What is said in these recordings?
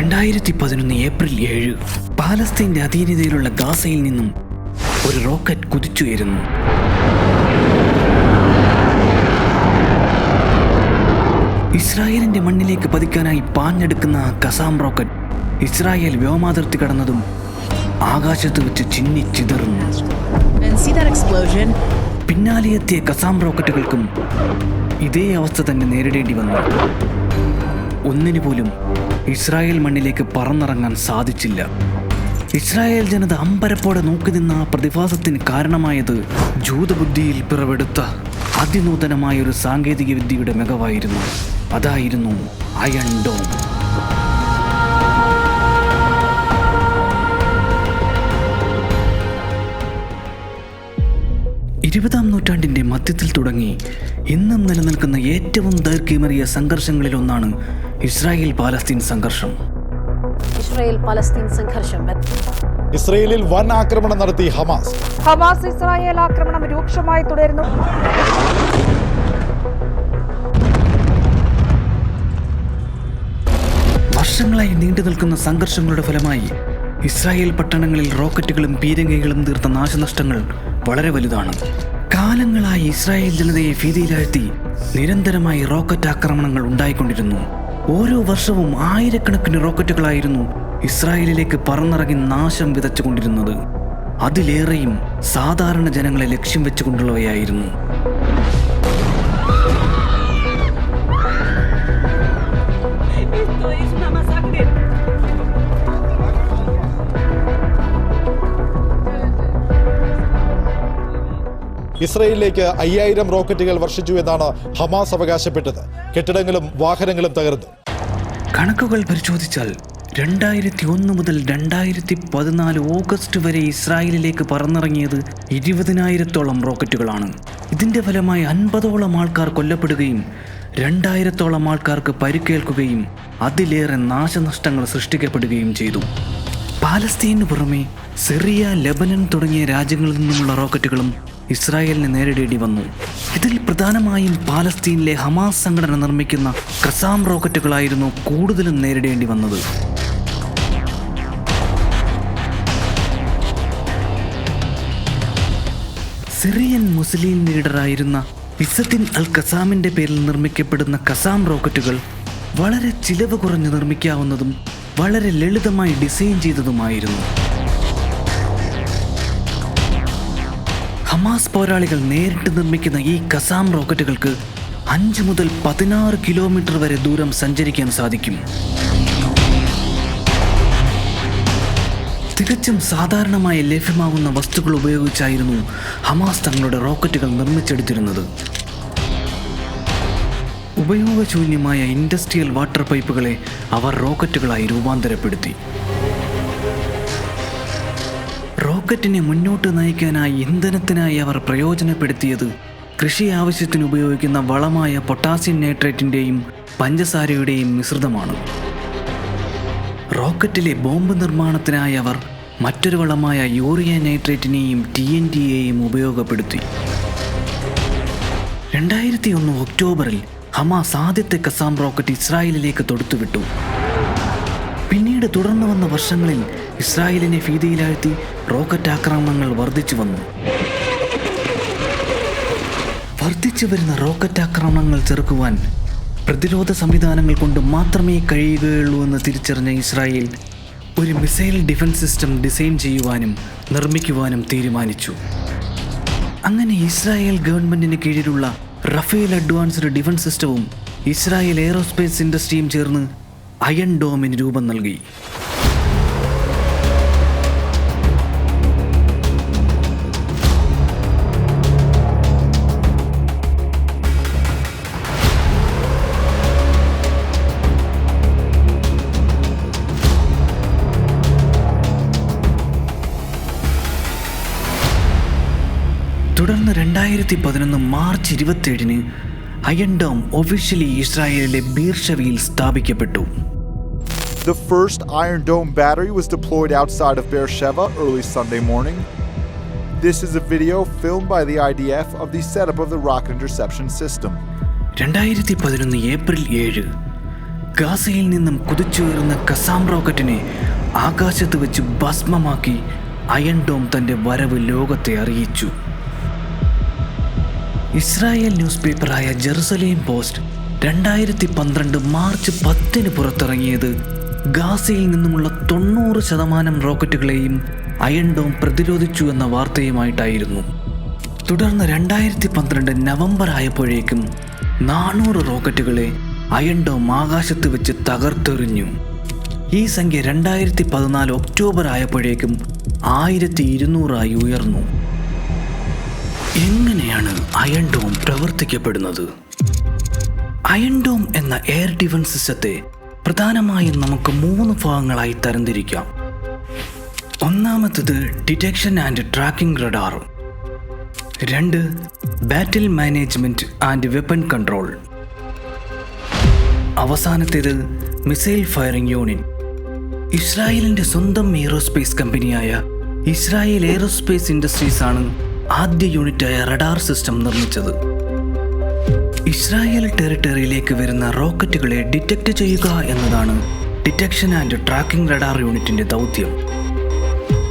രണ്ടായിരത്തി പതിനൊന്ന് ഏപ്രിൽ ഏഴ് പാലസ്തീന്റെ അധീനതയിലുള്ള ഗാസയിൽ നിന്നും ഒരു റോക്കറ്റ് കുതിച്ചുയരുന്നു. ഇസ്രായേലിന്റെ മണ്ണിലേക്ക് പതിക്കാനായി പാഞ്ഞെടുക്കുന്ന കസാം റോക്കറ്റ് ഇസ്രായേൽ വ്യോമാതിർത്തി കടന്നതും ആകാശത്ത് വെച്ച് ചിന്നി ചിതറുന്നു And see that പിന്നാലെ എത്തിയ കസാം റോക്കറ്റുകൾക്കും ഇതേ അവസ്ഥ തന്നെ നേരിടേണ്ടി വന്നു. ഒന്നിനു പോലും ഇസ്രായേൽ മണ്ണിലേക്ക് പറന്നിറങ്ങാൻ സാധിച്ചില്ല. ഇസ്രായേൽ ജനത അമ്പരപ്പോടെ നോക്കി നിന്ന ആ പ്രതിഭാസത്തിന് കാരണമായത് ജൂതബുദ്ധിയിൽ പിറവെടുത്ത അതിനൂതനമായ ഒരു സാങ്കേതിക വിദ്യയുടെ മികവായിരുന്നു. അതായിരുന്നു അയൺ ഡോം ഇരുപതാം നൂറ്റാണ്ടിന്റെ മധ്യത്തിൽ തുടങ്ങി ഇന്നും നിലനിൽക്കുന്ന ഏറ്റവും ദൈർഘ്യമേറിയ സംഘർഷങ്ങളിലൊന്നാണ് ഇസ്രായേൽ പാലസ്തീൻ സംഘർഷം. ഇസ്രായേൽ പലസ്തീൻ സംഘർഷം. ഇസ്രയേലിൽ വൻ ആക്രമണം നടത്തി ഹമാസ്. ഹമാസ് ഇസ്രായേൽ ആക്രമണം രൂക്ഷമായി തുടരുന്നു. വർഷങ്ങളായി നീണ്ടു നിൽക്കുന്ന സംഘർഷങ്ങളുടെ ഫലമായി ഇസ്രായേൽ പട്ടണങ്ങളിൽ റോക്കറ്റുകളും പീരങ്കികളും തീർത്ത നാശനഷ്ടങ്ങൾ വളരെ വലുതാണ്. കാലങ്ങളായി ഇസ്രായേൽ ജനതയെ ഭീതിയിലാഴ്ത്തി നിരന്തരമായി റോക്കറ്റ് ആക്രമണങ്ങൾ ഉണ്ടായിക്കൊണ്ടിരുന്നു. ഓരോ വർഷവും ആയിരക്കണക്കിന് റോക്കറ്റുകളായിരുന്നു ഇസ്രായേലിലേക്ക് പറന്നിറങ്ങി നാശം വിതച്ചുകൊണ്ടിരുന്നത്. അതിലേറെയും സാധാരണ ജനങ്ങളെ ലക്ഷ്യം വെച്ചുകൊണ്ടുള്ളവയായിരുന്നു. ഇസ്രയേലിലേക്ക് അയ്യായിരം റോക്കറ്റുകൾ വർഷിച്ചു എന്നാണ് ഹമാസ് അവകാശപ്പെട്ടത്. കെട്ടിടങ്ങളും വാഹനങ്ങളും തകർന്നു. കണക്കുകൾ പരിശോധിച്ചാൽ രണ്ടായിരത്തി ഒന്ന് മുതൽ രണ്ടായിരത്തി പതിനാല് ഓഗസ്റ്റ് വരെ ഇസ്രായേലിലേക്ക് പറന്നിറങ്ങിയത് ഇരുപതിനായിരത്തോളം റോക്കറ്റുകളാണ്. ഇതിന്റെ ഫലമായി അൻപതോളം ആൾക്കാർ കൊല്ലപ്പെടുകയും രണ്ടായിരത്തോളം ആൾക്കാർക്ക് പരിക്കേൽക്കുകയും അതിലേറെ നാശനഷ്ടങ്ങൾ സൃഷ്ടിക്കപ്പെടുകയും ചെയ്തു. പാലസ്തീനു പുറമെ സിറിയ ലെബനൻ തുടങ്ങിയ രാജ്യങ്ങളിൽ നിന്നുമുള്ള റോക്കറ്റുകളും ഇസ്രായേലിനെ നേരിടേണ്ടി വന്നു. ഇതിൽ പ്രധാനമായും പാലസ്തീനിലെ ഹമാസ് സംഘടന നിർമ്മിക്കുന്ന ക്രസാം റോക്കറ്റുകളായിരുന്നു കൂടുതലും നേരിടേണ്ടി വന്നത്. സിറിയൻ മുസ്ലിം ലീഡറായിരുന്ന ഇസത്തിൻ അൽ കസാമിന്റെ പേരിൽ നിർമ്മിക്കപ്പെടുന്ന കസാം റോക്കറ്റുകൾ വളരെ ചിലവ് കുറഞ്ഞ് നിർമ്മിക്കാവുന്നതും വളരെ ലളിതമായി ഡിസൈൻ ചെയ്തതുമായിരുന്നു. ഹമാസ് പോരാളികൾ നേരിട്ട് നിർമ്മിക്കുന്ന ഈ കസാം റോക്കറ്റുകൾക്ക് അഞ്ച് മുതൽ പതിനാറ് കിലോമീറ്റർ വരെ ദൂരം സഞ്ചരിക്കാൻ സാധിക്കും. തികച്ചും സാധാരണമായി ലഭ്യമാകുന്ന വസ്തുക്കൾ ഉപയോഗിച്ചായിരുന്നു ഹമാസ് തങ്ങളുടെ റോക്കറ്റുകൾ നിർമ്മിച്ചെടുത്തിരുന്നത്. ഉപയോഗശൂന്യമായ ഇൻഡസ്ട്രിയൽ വാട്ടർ പൈപ്പുകളെ അവർ റോക്കറ്റുകളായി രൂപാന്തരപ്പെടുത്തി. റോക്കറ്റിനെ മുന്നോട്ട് നയിക്കാനായി ഇന്ധനത്തിനായി അവർ പ്രയോജനപ്പെടുത്തിയത്. കൃഷി ആവശ്യത്തിന് ഉപയോഗിക്കുന്ന വളമായ പൊട്ടാസ്യം നൈട്രേറ്റിന്റെയും പഞ്ചസാരയുടെയും മിശ്രിതമാണ്. റോക്കറ്റിലെ ബോംബ് നിർമ്മാണത്തിനായി അവർ മറ്റൊരു വളമായ യൂറിയ നൈട്രേറ്റിനെയും ടി എൻ ടിയെയും ഉപയോഗപ്പെടുത്തി. രണ്ടായിരത്തി ഒന്ന് ഒക്ടോബറിൽ ഹമാസ് ആദ്യത്തെ കസാം റോക്കറ്റ് ഇസ്രായേലിലേക്ക് തൊടുത്തുവിട്ടു. പിന്നീട് തുടർന്നു വന്ന വർഷങ്ങളിൽ ഇസ്രായേലിനെ ഭീതിയിലാഴ്ത്തി റോക്കറ്റ് ആക്രമണങ്ങൾ വർദ്ധിച്ചു വന്നു. വർദ്ധിച്ചു വരുന്ന റോക്കറ്റ് ആക്രമണങ്ങൾ ചെറുക്കുവാൻ പ്രതിരോധ സംവിധാനങ്ങൾ കൊണ്ട് മാത്രമേ കഴിയുകയുള്ളൂ എന്ന് തിരിച്ചറിഞ്ഞ ഇസ്രായേൽ ഒരു മിസൈൽ ഡിഫൻസ് സിസ്റ്റം ഡിസൈൻ ചെയ്യുവാനും നിർമ്മിക്കുവാനും തീരുമാനിച്ചു. അങ്ങനെ ഇസ്രായേൽ ഗവൺമെന്റിന് കീഴിലുള്ള റഫേൽ അഡ്വാൻസ്ഡ് ഡിഫൻസ് സിസ്റ്റവും ഇസ്രായേൽ എയറോസ്പേസ് ഇൻഡസ്ട്രിയും ചേർന്ന് അയൺ ഡോമിന് രൂപം നൽകി. തുടർന്ന് രണ്ടായിരത്തി പതിനൊന്ന് മാർച്ച് ഇരുപത്തിയേഴിന് അയൺ ഡോം ഒഫീഷ്യലി ഇസ്രായേലിലെ ബീർഷവിയിൽ സ്ഥാപിക്കപ്പെട്ടു. The first Iron Dome battery was deployed outside of Beersheba early Sunday morning. This is a video filmed by the IDF of the setup of the rocket interception system. രണ്ടായിരത്തി പതിനൊന്ന് April ഗാസയിൽ നിന്നും കുതിച്ചുയരുന്ന Qassam റോക്കറ്റിനെ ആകാശത്ത് വെച്ച് ഭസ്മമാക്കി iron dome തന്റെ വരവ് ലോകത്തെ അറിയിച്ചു ഇസ്രായേൽ ന്യൂസ് പേപ്പറായ ജെറുസലേം പോസ്റ്റ് രണ്ടായിരത്തി പന്ത്രണ്ട് മാർച്ച് പത്തിന് പുറത്തിറങ്ങിയത് ഗാസയിൽ നിന്നുമുള്ള തൊണ്ണൂറ് ശതമാനം റോക്കറ്റുകളെയും അയൺ ഡോം പ്രതിരോധിച്ചു എന്ന വാർത്തയുമായിട്ടായിരുന്നു. തുടർന്ന് രണ്ടായിരത്തി പന്ത്രണ്ട് നവംബർ ആയപ്പോഴേക്കും നാനൂറ് റോക്കറ്റുകളെ അയൺ ഡോം ആകാശത്ത് വെച്ച് തകർത്തെറിഞ്ഞു. ഈ സംഖ്യ രണ്ടായിരത്തി പതിനാല് ഒക്ടോബർ ആയപ്പോഴേക്കും ആയിരത്തി ഇരുന്നൂറായി ഉയർന്നു. എങ്ങനെയാണ് അയൺ ഡോം പ്രവർത്തിക്കപ്പെടുന്നത്? അയൺ ഡോം എന്ന എയർ ഡിഫൻസ് സിസ്റ്റത്തെ പ്രധാനമായും നമുക്ക് മൂന്ന് ഭാഗങ്ങളായി തരംതിരിക്കാം. ഒന്നാമത്തത് ഡിറ്റക്ഷൻ ആൻഡ് ട്രാക്കിംഗ് റഡാർ. രണ്ട് battle management and weapon control. അവസാനത്തേത് മിസൈൽ ഫയറിംഗ് യൂണിറ്റ്. ഇസ്രായേലിന്റെ സ്വന്തം എയ്റോസ്പേസ് കമ്പനിയായ ഇസ്രായേൽ എയ്റോസ്പേസ് ഇൻഡസ്ട്രീസ് ആണ് ആദ്യ യൂണിറ്റായ റഡാർ സിസ്റ്റം നിർമ്മിച്ചത്. ഇസ്രായേൽ ടെറിട്ടറിയിലേക്ക് വരുന്ന റോക്കറ്റുകളെ ഡിറ്റക്ട് ചെയ്യുക എന്നതാണ് ഡിറ്റക്ഷൻ ആൻഡ് ട്രാക്കിംഗ് റഡാർ യൂണിറ്റിന്റെ ദൗത്യം.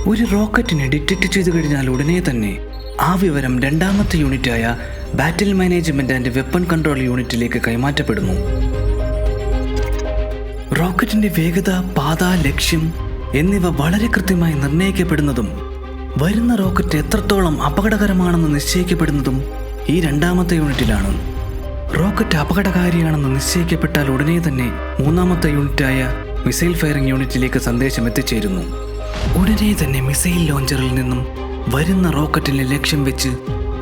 ഒരു റോക്കറ്റിനെ ഡിറ്റക്ട് ചെയ്തു കഴിഞ്ഞാൽ ഉടനെ തന്നെ ആ വിവരം രണ്ടാമത്തെ യൂണിറ്റായ battle management and weapon control യൂണിറ്റിലേക്ക് കൈമാറ്റപ്പെടുന്നു. റോക്കറ്റിന്റെ വേഗത പാത ലക്ഷ്യം എന്നിവ വളരെ കൃത്യമായി നിർണയിക്കപ്പെടുന്നതും വരുന്ന റോക്കറ്റ് എത്രത്തോളം അപകടകരമാണെന്ന് നിശ്ചയിക്കപ്പെടുന്നതും ഈ രണ്ടാമത്തെ യൂണിറ്റിലാണ്. റോക്കറ്റ് അപകടകാരിയാണെന്ന് നിശ്ചയിക്കപ്പെട്ടാൽ ഉടനെ തന്നെ മൂന്നാമത്തെ യൂണിറ്റായ മിസൈൽ ഫയറിംഗ് യൂണിറ്റിലേക്ക് സന്ദേശം എത്തിച്ചേരുന്നു. ഉടനെ തന്നെ മിസൈൽ ലോഞ്ചറിൽ നിന്നും വരുന്ന റോക്കറ്റിനെ ലക്ഷ്യം വെച്ച്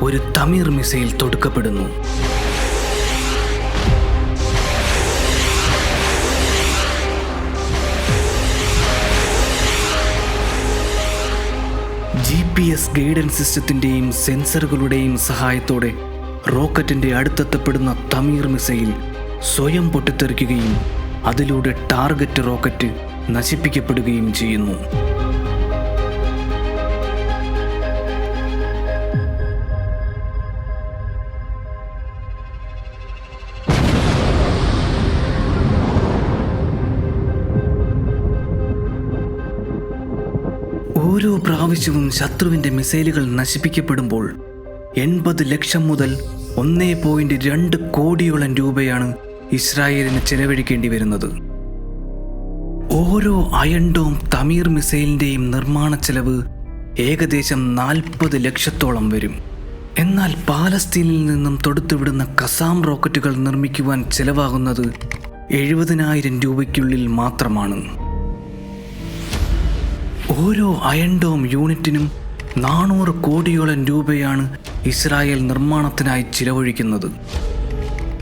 ഒരു തമീർ മിസൈൽ തൊടുക്കപ്പെടുന്നു. ജി പി എസ് ഗൈഡൻസ് സിസ്റ്റത്തിന്റെയും സെൻസറുകളുടെയും സഹായത്തോടെ റോക്കറ്റിന്റെ അടുത്തെത്തപ്പെടുന്ന തമീർ മിസൈൽ സ്വയം പൊട്ടിത്തെറിക്കുകയും അതിലൂടെ ടാർഗറ്റ് റോക്കറ്റ് നശിപ്പിക്കപ്പെടുകയും ചെയ്യുന്നു. ഓരോ പ്രാവശ്യവും ശത്രുവിന്റെ മിസൈലുകൾ നശിപ്പിക്കപ്പെടുമ്പോൾ എൺപത് ലക്ഷം മുതൽ ഒന്നേ പോയിന്റ് രണ്ട് കോടിയോളം രൂപയാണ് ഇസ്രായേലിന് ചെലവഴിക്കേണ്ടി വരുന്നത്. ഓരോ അയൺഡോം തമീർ മിസൈലിന്റെയും നിർമ്മാണ ചെലവ് ഏകദേശം നാൽപ്പത് ലക്ഷത്തോളം വരും. എന്നാൽ പാലസ്തീനിൽ നിന്നും തൊടുത്തുവിടുന്ന കസാം റോക്കറ്റുകൾ നിർമ്മിക്കുവാൻ ചെലവാകുന്നത് എഴുപതിനായിരം രൂപയ്ക്കുള്ളിൽ മാത്രമാണ്. ഓരോ അയൺഡോം യൂണിറ്റിനും നാനൂറ് കോടിയോളം രൂപയാണ് ഇസ്രായേൽ നിർമ്മാണത്തിനായി ചിലവഴിക്കുന്നത്.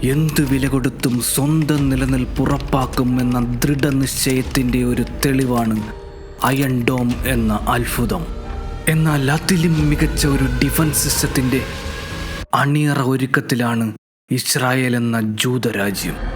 എന്തു വില കൊടുത്തും സ്വന്തം നിലനിൽപ്പ് ഉറപ്പാക്കും എന്ന ദൃഢനിശ്ചയത്തിന്റെ ഒരു തെളിവാണ് അയൺ ഡോം എന്ന അത്ഭുതം. എന്നാൽ അതിലും മികച്ച ഒരു ഡിഫൻസ് സിസ്റ്റത്തിന്റെ അണിയറ ഒരുക്കത്തിലാണ് ഇസ്രായേൽ എന്ന ജൂതരാജ്യം.